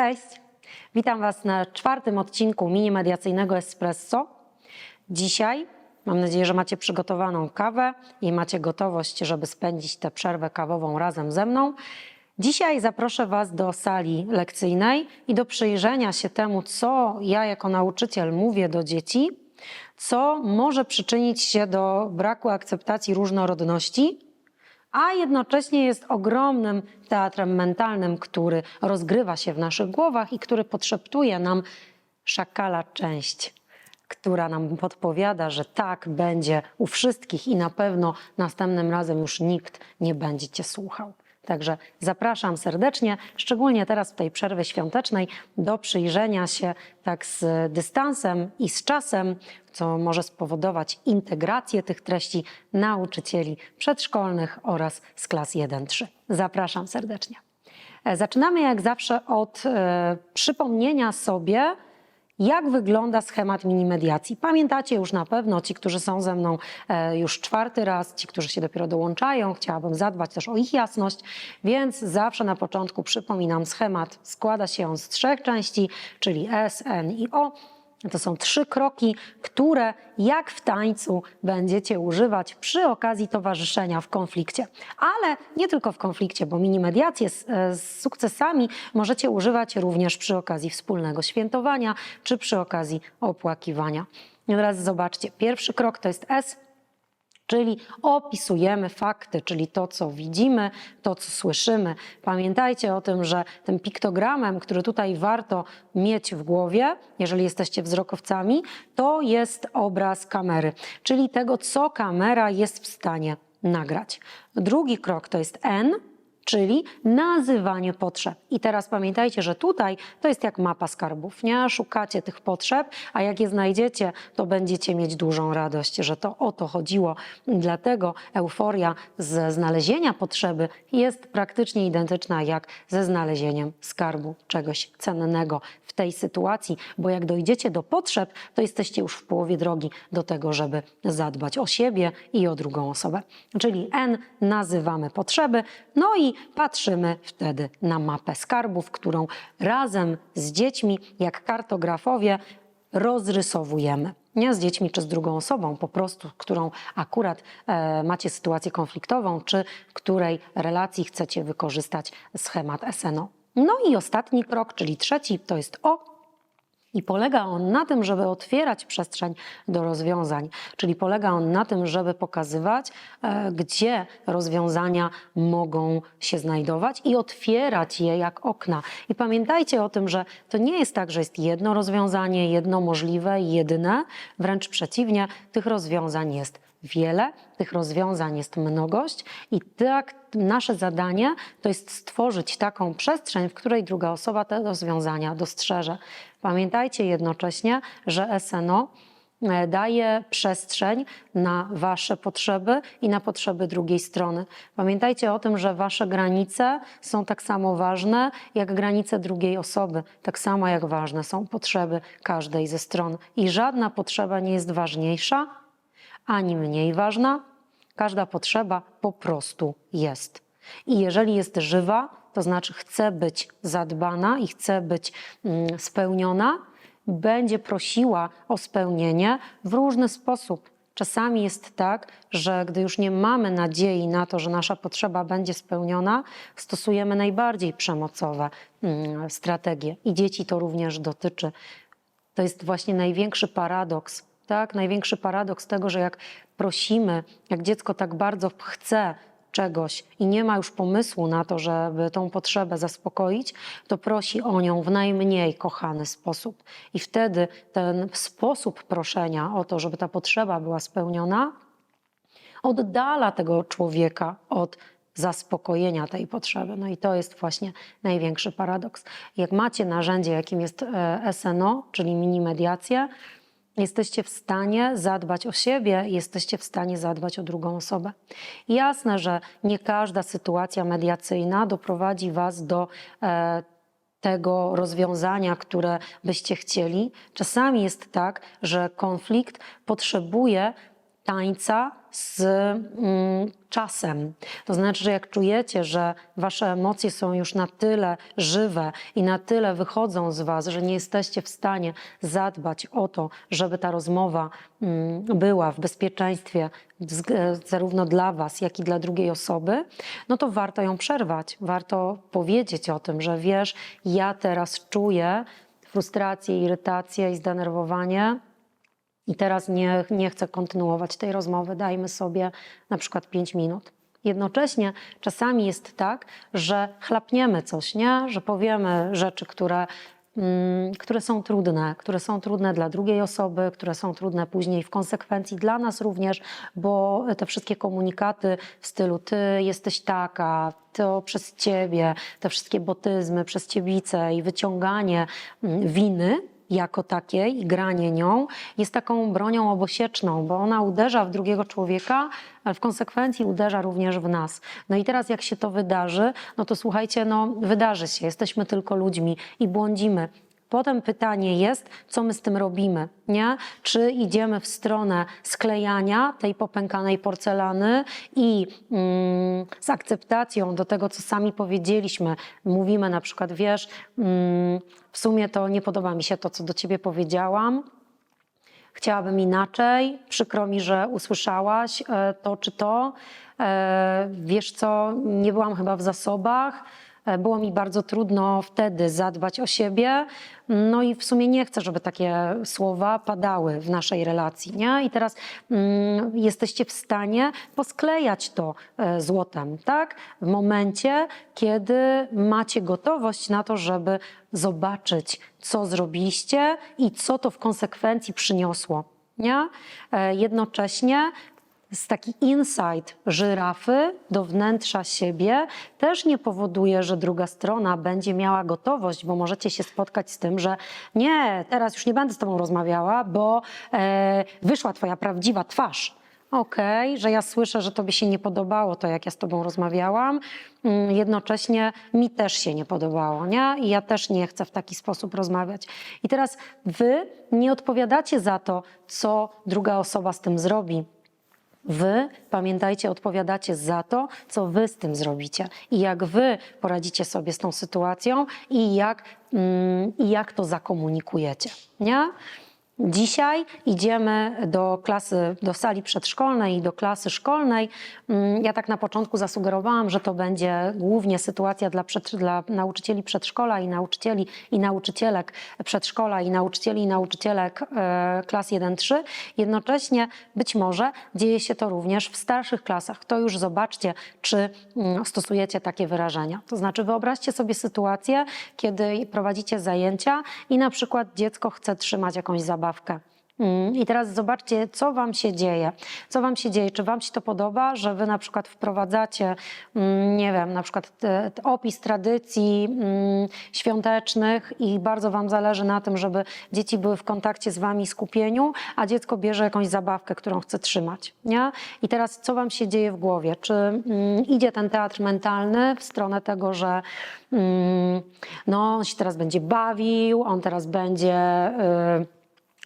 Cześć! Witam Was na czwartym odcinku mini mediacyjnego Espresso. Dzisiaj mam nadzieję, że macie przygotowaną kawę i macie gotowość, żeby spędzić tę przerwę kawową razem ze mną. Dzisiaj zaproszę Was do sali lekcyjnej i do przyjrzenia się temu, co ja jako nauczyciel mówię do dzieci, co może przyczynić się do braku akceptacji różnorodności, a jednocześnie jest ogromnym teatrem mentalnym, który rozgrywa się w naszych głowach i który podszeptuje nam szakala część, która nam podpowiada, że tak będzie u wszystkich i na pewno następnym razem już nikt nie będzie cię słuchał. Także zapraszam serdecznie, szczególnie teraz w tej przerwie świątecznej, do przyjrzenia się tak z dystansem i z czasem, co może spowodować integrację tych treści nauczycieli przedszkolnych oraz z klas 1-3. Zapraszam serdecznie. E, Zaczynamy jak zawsze od e, przypomnienia sobie, jak wygląda schemat mini mediacji. Pamiętacie już na pewno, ci, którzy są ze mną e, już czwarty raz, ci, którzy się dopiero dołączają, chciałabym zadbać też o ich jasność, więc zawsze na początku przypominam schemat. Składa się on z trzech części, czyli S, N i O. To są trzy kroki, które jak w tańcu będziecie używać przy okazji towarzyszenia w konflikcie. Ale nie tylko w konflikcie, bo mini mediacje z, e, z sukcesami możecie używać również przy okazji wspólnego świętowania czy przy okazji opłakiwania. I teraz zobaczcie, pierwszy krok to jest S, Czyli opisujemy fakty, czyli to, co widzimy, to, co słyszymy. Pamiętajcie o tym, że tym piktogramem, który tutaj warto mieć w głowie, jeżeli jesteście wzrokowcami, to jest obraz kamery, czyli tego, co kamera jest w stanie nagrać. Drugi krok to jest N, czyli nazywanie potrzeb. I teraz pamiętajcie, że tutaj to jest jak mapa skarbów, nie? Szukacie tych potrzeb, a jak je znajdziecie, to będziecie mieć dużą radość, że to o to chodziło. Dlatego euforia ze znalezienia potrzeby jest praktycznie identyczna jak ze znalezieniem skarbu, czegoś cennego w tej sytuacji, bo jak dojdziecie do potrzeb, to jesteście już w połowie drogi do tego, żeby zadbać o siebie i o drugą osobę. Czyli N nazywamy potrzeby, no i patrzymy wtedy na mapę skarbów, którą razem z dziećmi, jak kartografowie, rozrysowujemy. Nie z dziećmi czy z drugą osobą, po prostu, którą akurat e, macie sytuację konfliktową, czy w której relacji chcecie wykorzystać schemat SNO. No i ostatni krok, czyli trzeci, to jest O, i polega on na tym, żeby otwierać przestrzeń do rozwiązań, czyli polega on na tym, żeby pokazywać, e, gdzie rozwiązania mogą się znajdować i otwierać je jak okna. I pamiętajcie o tym, że to nie jest tak, że jest jedno rozwiązanie, jedno możliwe, jedyne, wręcz przeciwnie, tych rozwiązań jest wiele, tych rozwiązań jest mnogość i tak nasze zadanie to jest stworzyć taką przestrzeń, w której druga osoba te rozwiązania dostrzeże. Pamiętajcie jednocześnie, że SNO e, daje przestrzeń na Wasze potrzeby i na potrzeby drugiej strony. Pamiętajcie o tym, że Wasze granice są tak samo ważne jak granice drugiej osoby, tak samo jak ważne są potrzeby każdej ze stron. I żadna potrzeba nie jest ważniejsza ani mniej ważna. Każda potrzeba po prostu jest. I jeżeli jest żywa, to znaczy chce być zadbana i chce być mm, spełniona, będzie prosiła o spełnienie w różny sposób. Czasami jest tak, że gdy już nie mamy nadziei na to, że nasza potrzeba będzie spełniona, stosujemy najbardziej przemocowe mm, strategie. I dzieci to również dotyczy. To jest właśnie największy paradoks, tak? Największy paradoks tego, że jak prosimy, jak dziecko tak bardzo chce czegoś i nie ma już pomysłu na to, żeby tą potrzebę zaspokoić, to prosi o nią w najmniej kochany sposób. I wtedy ten sposób proszenia o to, żeby ta potrzeba była spełniona, oddala tego człowieka od zaspokojenia tej potrzeby. No i to jest właśnie największy paradoks. Jak macie narzędzie, jakim jest e, SNO, czyli mini mediację, jesteście w stanie zadbać o siebie, jesteście w stanie zadbać o drugą osobę. Jasne, że nie każda sytuacja mediacyjna doprowadzi Was do e, tego rozwiązania, które byście chcieli. Czasami jest tak, że konflikt potrzebuje tańca z mm, czasem. To znaczy, że jak czujecie, że wasze emocje są już na tyle żywe i na tyle wychodzą z was, że nie jesteście w stanie zadbać o to, żeby ta rozmowa mm, była w bezpieczeństwie zarówno dla was, jak i dla drugiej osoby, no to warto ją przerwać. Warto powiedzieć o tym, że wiesz, ja teraz czuję frustrację, irytację i zdenerwowanie. I teraz nie, nie chcę kontynuować tej rozmowy, dajmy sobie na przykład 5 minut. Jednocześnie czasami jest tak, że chlapniemy coś, nie? że powiemy rzeczy, które, mm, które są trudne, które są trudne dla drugiej osoby, które są trudne później w konsekwencji dla nas również, bo te wszystkie komunikaty w stylu ty jesteś taka, to przez ciebie, te wszystkie botyzmy, przez ciebice i wyciąganie mm, winy jako takiej i granie nią jest taką bronią obosieczną, bo ona uderza w drugiego człowieka, ale w konsekwencji uderza również w nas. No i teraz jak się to wydarzy, no to słuchajcie, no wydarzy się, jesteśmy tylko ludźmi i błądzimy. Potem pytanie jest, co my z tym robimy, nie? Czy idziemy w stronę sklejania tej popękanej porcelany i mm, z akceptacją do tego, co sami powiedzieliśmy, mówimy na przykład, wiesz, mm, w sumie to nie podoba mi się to, co do ciebie powiedziałam, chciałabym inaczej, przykro mi, że usłyszałaś e, to czy to. E, Wiesz co, nie byłam chyba w zasobach. E, Było mi bardzo trudno wtedy zadbać o siebie. No i w sumie nie chcę, żeby takie słowa padały w naszej relacji. Nie? I teraz mm, jesteście w stanie posklejać to e, złotem, tak? W momencie, kiedy macie gotowość na to, żeby zobaczyć, co zrobiliście i co to w konsekwencji przyniosło. Nie? E, Jednocześnie z taki insight żyrafy do wnętrza siebie też nie powoduje, że druga strona będzie miała gotowość, bo możecie się spotkać z tym, że nie, teraz już nie będę z tobą rozmawiała, bo e, wyszła twoja prawdziwa twarz. Okej, że ja słyszę, że tobie się nie podobało to, jak ja z tobą rozmawiałam. Mm, Jednocześnie mi też się nie podobało, nie? I ja też nie chcę w taki sposób rozmawiać. I teraz wy nie odpowiadacie za to, co druga osoba z tym zrobi. Wy, pamiętajcie, odpowiadacie za to, co wy z tym zrobicie i jak wy poradzicie sobie z tą sytuacją i jak, mm, i jak to zakomunikujecie. Nie? Dzisiaj idziemy do klasy, do sali przedszkolnej i do klasy szkolnej. Mm, Ja tak na początku zasugerowałam, że to będzie głównie sytuacja dla, przed, dla nauczycieli przedszkola i nauczycieli i nauczycielek przedszkola i nauczycieli i nauczycielek e, klas 1-3. Jednocześnie być może dzieje się to również w starszych klasach. To już zobaczcie, czy mm, stosujecie takie wyrażenia. To znaczy wyobraźcie sobie sytuację, kiedy prowadzicie zajęcia i na przykład dziecko chce trzymać jakąś zabawkę. Mm, I teraz zobaczcie, co Wam się dzieje. Co Wam się dzieje? Czy Wam się to podoba, że Wy na przykład wprowadzacie, mm, nie wiem, na przykład te opis tradycji mm, świątecznych i bardzo Wam zależy na tym, żeby dzieci były w kontakcie z Wami, skupieniu, a dziecko bierze jakąś zabawkę, którą chce trzymać, nie? I teraz co Wam się dzieje w głowie? Czy idzie ten teatr mentalny w stronę tego, że no, on się teraz będzie bawił, on teraz będzie... y,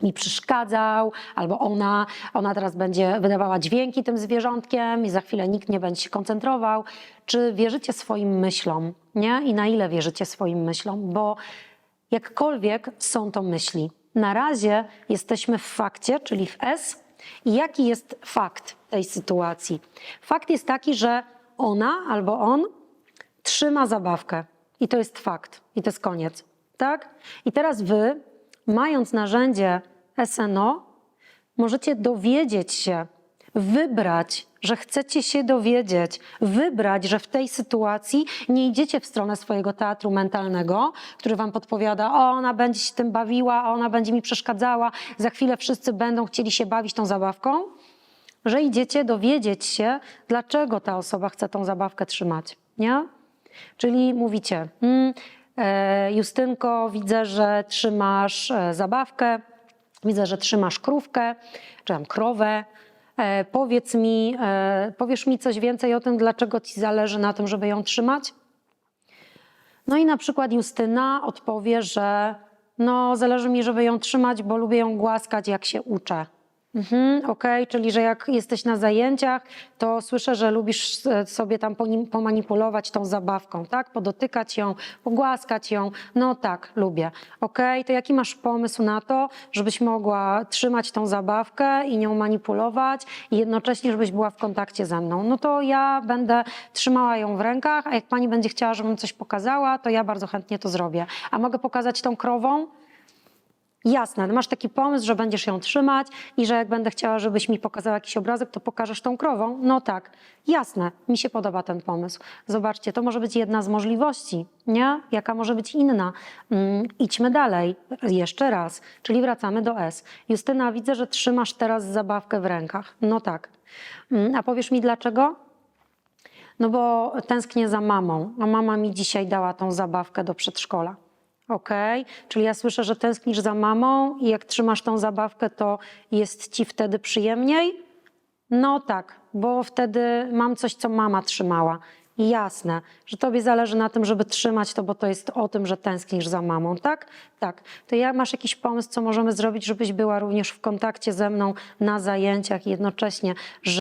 mi przeszkadzał, albo ona, ona teraz będzie wydawała dźwięki tym zwierzątkiem i za chwilę nikt nie będzie się koncentrował. Czy wierzycie swoim myślom, nie? I na ile wierzycie swoim myślom? Bo jakkolwiek są to myśli, na razie jesteśmy w fakcie, czyli w S. I jaki jest fakt tej sytuacji? Fakt jest taki, że ona albo on trzyma zabawkę. I to jest fakt. I to jest koniec. Tak? I teraz wy, mając narzędzie SNO, możecie dowiedzieć się, wybrać, że chcecie się dowiedzieć, wybrać, że w tej sytuacji nie idziecie w stronę swojego teatru mentalnego, który wam podpowiada, o, ona będzie się tym bawiła, ona będzie mi przeszkadzała, za chwilę wszyscy będą chcieli się bawić tą zabawką, że idziecie dowiedzieć się, dlaczego ta osoba chce tą zabawkę trzymać, nie? Czyli mówicie, mm, e, Justynko, widzę, że trzymasz e, zabawkę, widzę, że trzymasz krówkę, czy tam krowę. E, powiedz mi, e, powiesz mi coś więcej o tym, dlaczego ci zależy na tym, żeby ją trzymać? No i na przykład Justyna odpowie, że no zależy mi, żeby ją trzymać, bo lubię ją głaskać, jak się uczę. Mhm, Okej, czyli że jak jesteś na zajęciach, to słyszę, że lubisz e, sobie tam pomanipulować tą zabawką, tak? Podotykać ją, pogłaskać ją. No tak, lubię. Okej, to jaki masz pomysł na to, żebyś mogła trzymać tą zabawkę i nią manipulować i jednocześnie, żebyś była w kontakcie ze mną? No to ja będę trzymała ją w rękach, a jak pani będzie chciała, żebym coś pokazała, to ja bardzo chętnie to zrobię. A mogę pokazać tą krową? Jasne, masz taki pomysł, że będziesz ją trzymać i że jak będę chciała, żebyś mi pokazał jakiś obrazek, to pokażesz tą krową? No tak, jasne, mi się podoba ten pomysł. Zobaczcie, to może być jedna z możliwości, nie? Jaka może być inna? Mm, idźmy dalej, jeszcze raz, czyli wracamy do S. Justyna, widzę, że trzymasz teraz zabawkę w rękach. No tak. Mm, a powiesz mi dlaczego? No bo tęsknię za mamą, a mama mi dzisiaj dała tą zabawkę do przedszkola. Okej, czyli ja słyszę, że tęsknisz za mamą i jak trzymasz tą zabawkę, to jest ci wtedy przyjemniej? No tak, bo wtedy mam coś, co mama trzymała. Jasne, że tobie zależy na tym, żeby trzymać to, bo to jest o tym, że tęsknisz za mamą, tak? Tak. To jak masz jakiś pomysł, co możemy zrobić, żebyś była również w kontakcie ze mną na zajęciach i jednocześnie, że